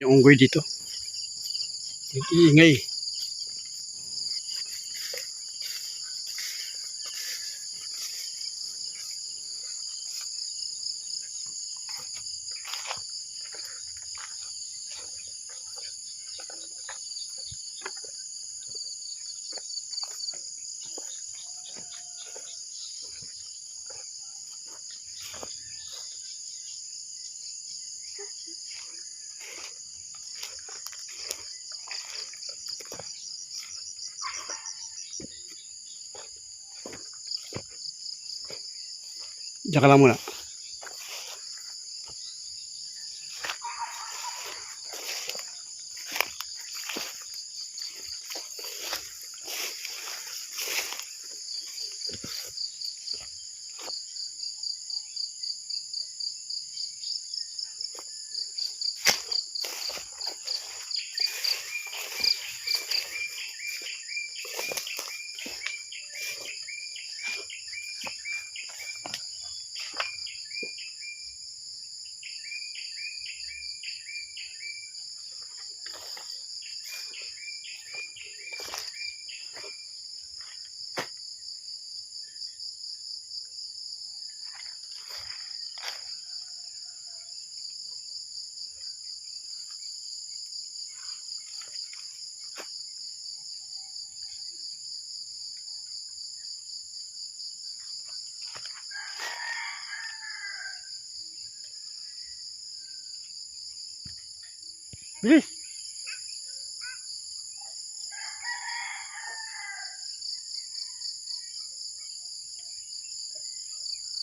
Yung unggoy dito. Nag-iingay. Diyan ka Bilis!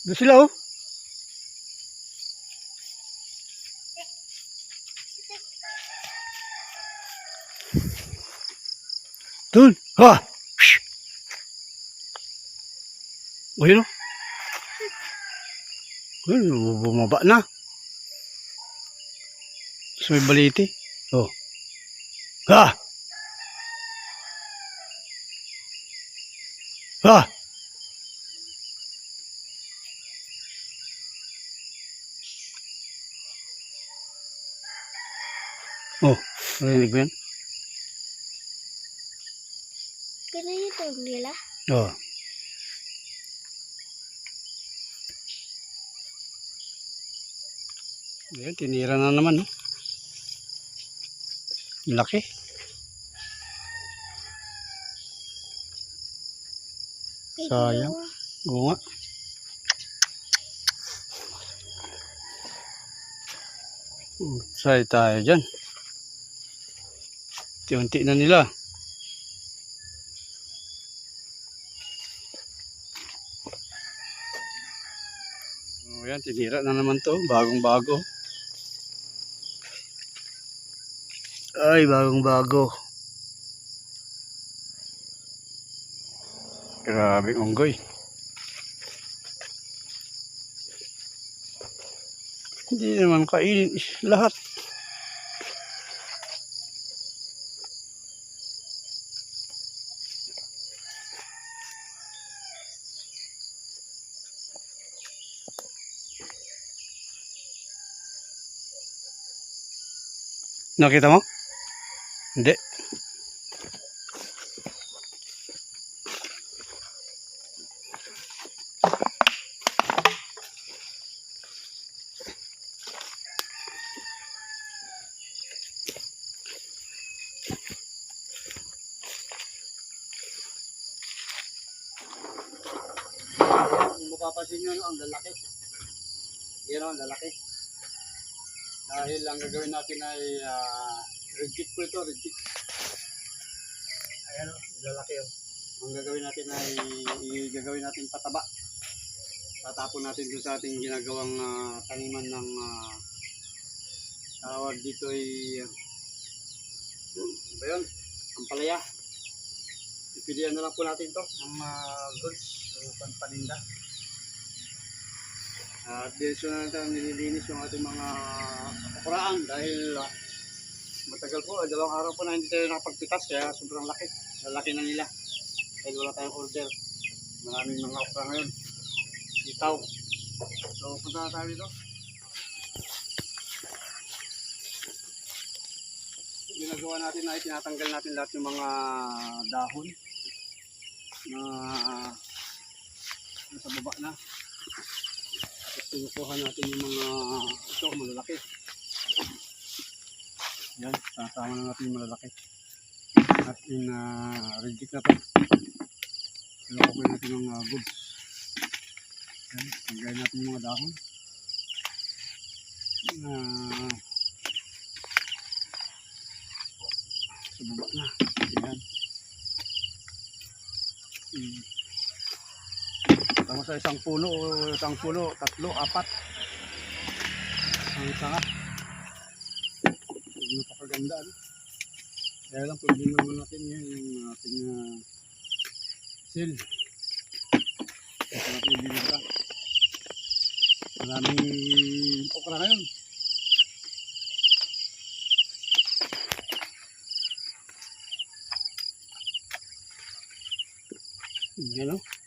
Doon sila oh. Doon. Ha! Shh! O yun oh. Ayun, bumaba na. Sa may baliti. Oh. Ha! Ha! Oh, narinig mo yan? Ganun yung tawag nila. Oh. Ayan, tinira na naman. No? Laki. Sayang. Oo nga. Try tayo dyan. Unti-unti na nila. Oh, yan, tinira na naman to. Bagong bago. Ay, bagong bago. Grabe unggoy. Hindi naman kainin lahat. Nakita mo? Hindi. Mapapansin nyo, no, ang lalaki. Yan ang lalaki. Dahil ang gagawin natin ay uh, rigid po ito, rigid. Ayan o, lalaki o. Ang gagawin natin ay gagawin natin pataba. Tatapon natin doon sa ating ginagawang ah, taniman ng ah, tawag dito ay uh, ba yun? Ang palaya. Ipilihan na lang po natin to ng uh, goods o panpaninda. At diretso na natin nililinis yung ating mga kakuraan dahil ah, matagal po, dalawang araw po na hindi tayo nakapagpitas kaya sobrang laki. Lalaki na nila. Dahil wala tayong order. Maraming mga okra ngayon. Itaw. So punta na tayo dito. ginagawa natin ay tinatanggal natin lahat ng mga dahon na nasa baba na. Tapos natin yung mga ito, malalaki. Yan, kasama na natin yung malalaki. At in uh, reject na to. Kinukuha natin yung uh, goods. Yan, tanggalin natin yung mga dahon. Na sa baba na. Yan. Hmm. Tama sa isang puno, isang puno, tatlo, apat. Ang sanga. Hindi napakaganda. Ano? Kaya lang problema naman natin yun, yung ating uh, seal. Ito natin ibinigay. Maraming okra ngayon. Yan. Ito. Yan.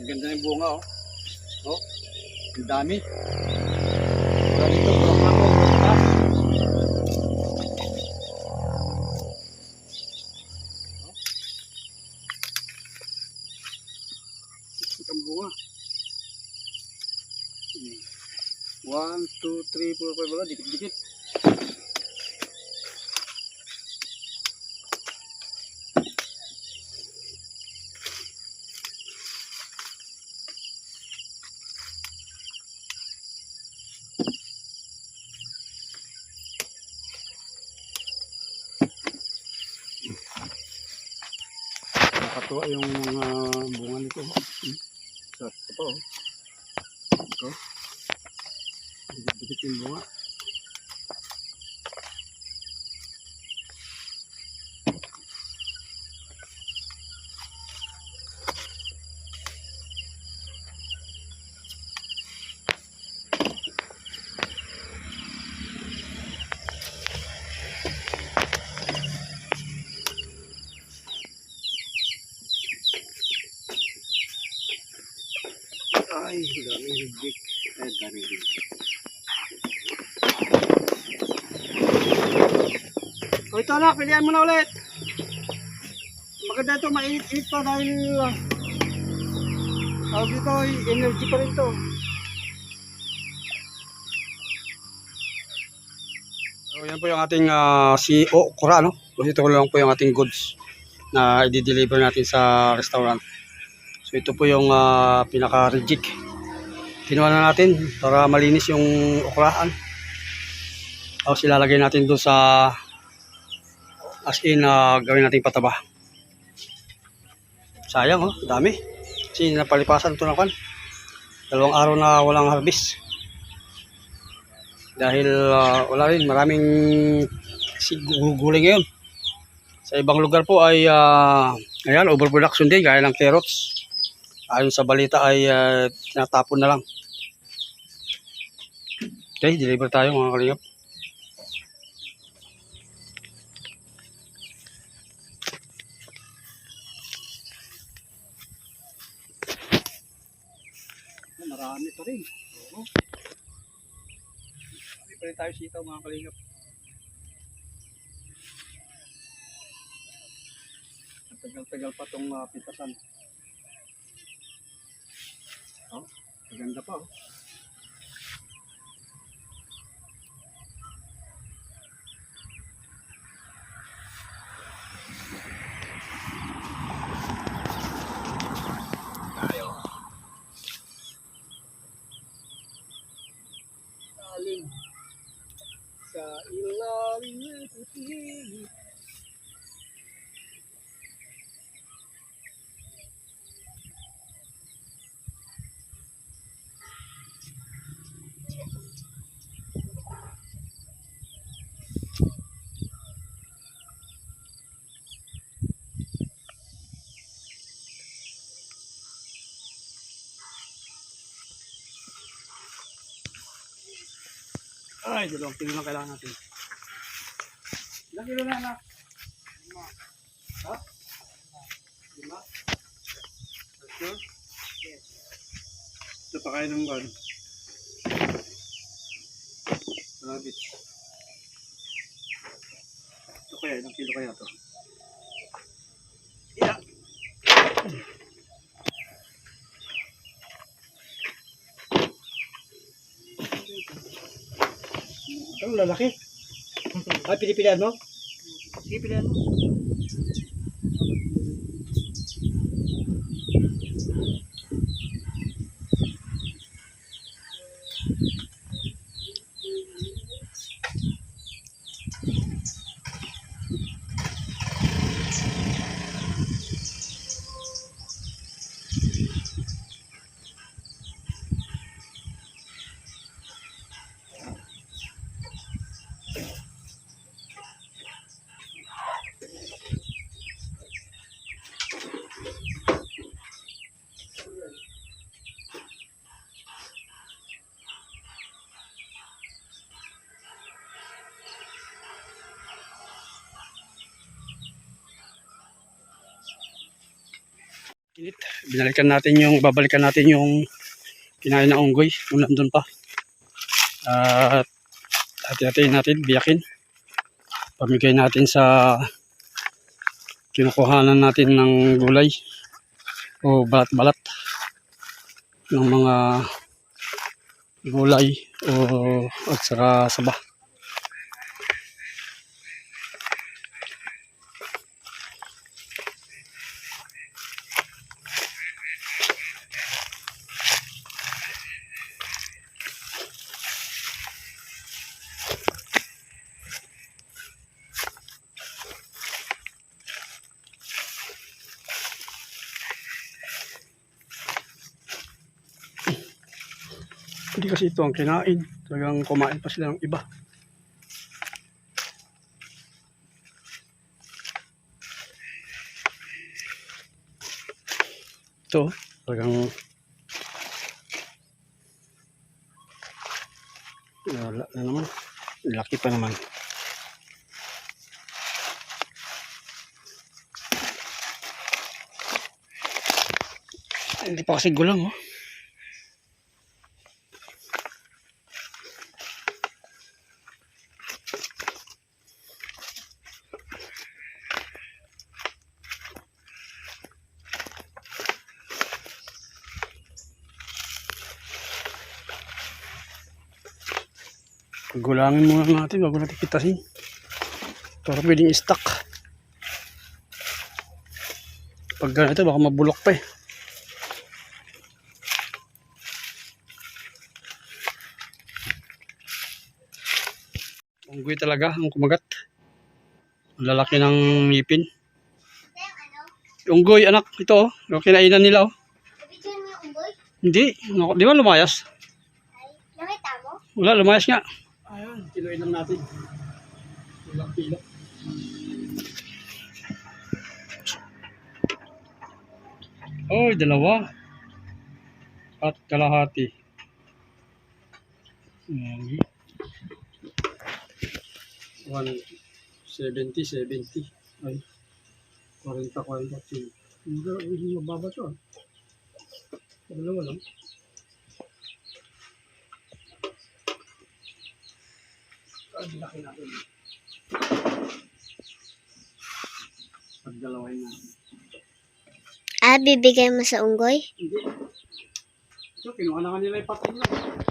Ang ganda ng bunga oh. Oh. Ang dami. Wala dito, bulak na po. Ha? Oh. Siksik ang bunga. Hmm. One, two, three, four, five, wala, dikit-dikit. Nakatuwa yung mga bunga nito. Hmm. Sa ito pa oh. Ito. Dikit-dikit yung bunga. Ay, daming higit. Ay, daming higit. O ito na, pilihan mo na ulit. Maganda ito, mainit-init pa dahil uh, tawag dito, ay energy pa rin ito. So, yan po yung ating uh, CEO, Kura, no? Kasi ito lang po yung ating goods na i-deliver natin sa restaurant. So ito po yung ah, pinaka-reject. Kinuha na natin para malinis yung okraan. Tapos ilalagay natin doon sa as in ah, gawin nating pataba. Sayang oh, dami. Kasi napalipasan ito na kan. Dalawang araw na walang harvest. Dahil ah, wala rin, maraming gulay ngayon. Sa ibang lugar po ay ah, ayan, overproduction din, gaya ng carrots ayon sa balita ay uh, tinatapon na lang. Okay, deliver tayo mga kalingap. Marami pa rin. Oo. Marami pa rin tayo sitaw mga kalingap. Tagal-tagal pa itong uh, pitasan. Oh, maganda pa oh. Tayo. Ilalim. Sa ilalim ng puti. Ay, dalawang kilo lang kailangan natin. Ilang kilo na anak? Lima. Ha? Lima? Sure? Yes. Ito pa kayo ng gan. Rabbit. Ito kaya, ilang kilo kaya to? Yeah. Ang lalaki. Ay, pinipilian mo? Sige, pilihan mo. Init. Binalikan natin yung, babalikan natin yung kinain na unggoy kung nandun pa. At hati-hatiin natin, biyakin. Pamigay natin sa kinukuhanan natin ng gulay o balat-balat ng mga gulay o at saka saba. Kasi ito ang kinain. Talagang kumain pa sila ng iba. Ito, talagang wala na naman. Laki pa naman. Hindi pa kasi gulang, oh. Gulangin muna natin bago natin kitasin. Para pwedeng i-stock. Pag ganito baka mabulok pa eh. Unggoy talaga ang kumagat. Ang lalaki ng ngipin. Unggoy anak ito oh. Yung kinainan nila oh. Hindi. Di ba lumayas? Ay, nakita mo? Wala, lumayas nga. Ayun, kiloin lang natin. Ilang kilo. Oy, dalawa. At kalahati. Mm. 170, 70. Ay, 40, 40. Hindi, hindi mababa to ah. Dalawa lang. Ang laki natin. Pagdalawain na. Ah, bibigay mo sa unggoy? Hindi. Ito, kinuha na nga nila yung pati nila.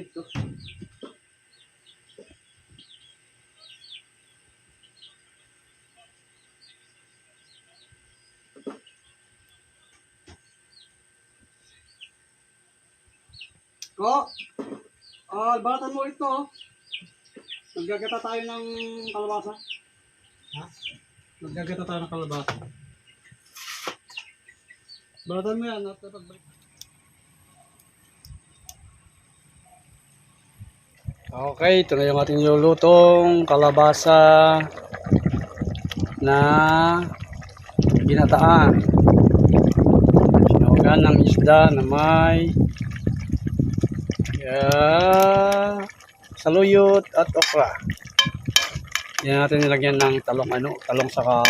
Ito. Ko, ah, balatan mo ito. oh. Naggagata tayo ng kalabasa. Ha? Naggagata tayo ng kalabasa. Balatan mo yan at pagbalik. Okay, ito na yung ating nilulutong kalabasa na ginataan. Sinugan ng isda na may yeah, saluyot at okra. Yan natin nilagyan ng talong ano, talong saka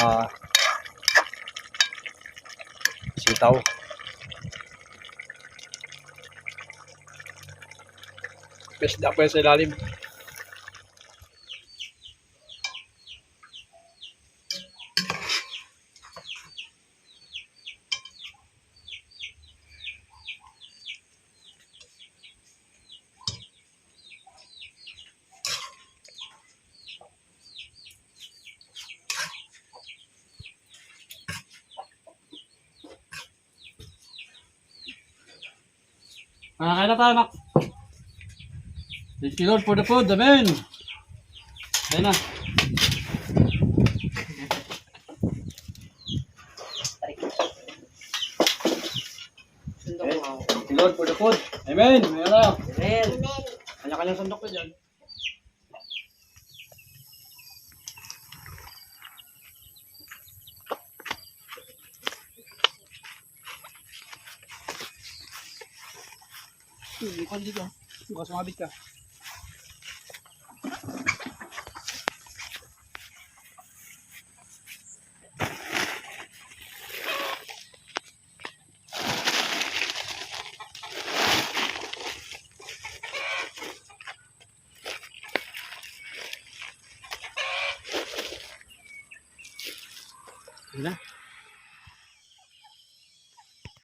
sitaw. Isda pa yan sa ilalim. Kaya na tayo. Thank you Lord for the food. Amen. Kaya na. Thank you Lord for the food. Amen. Ayan na. Amen. Amen. Kanya-kanya sandok ko dyan. Hindi ka dito. Bukas sumabit ka.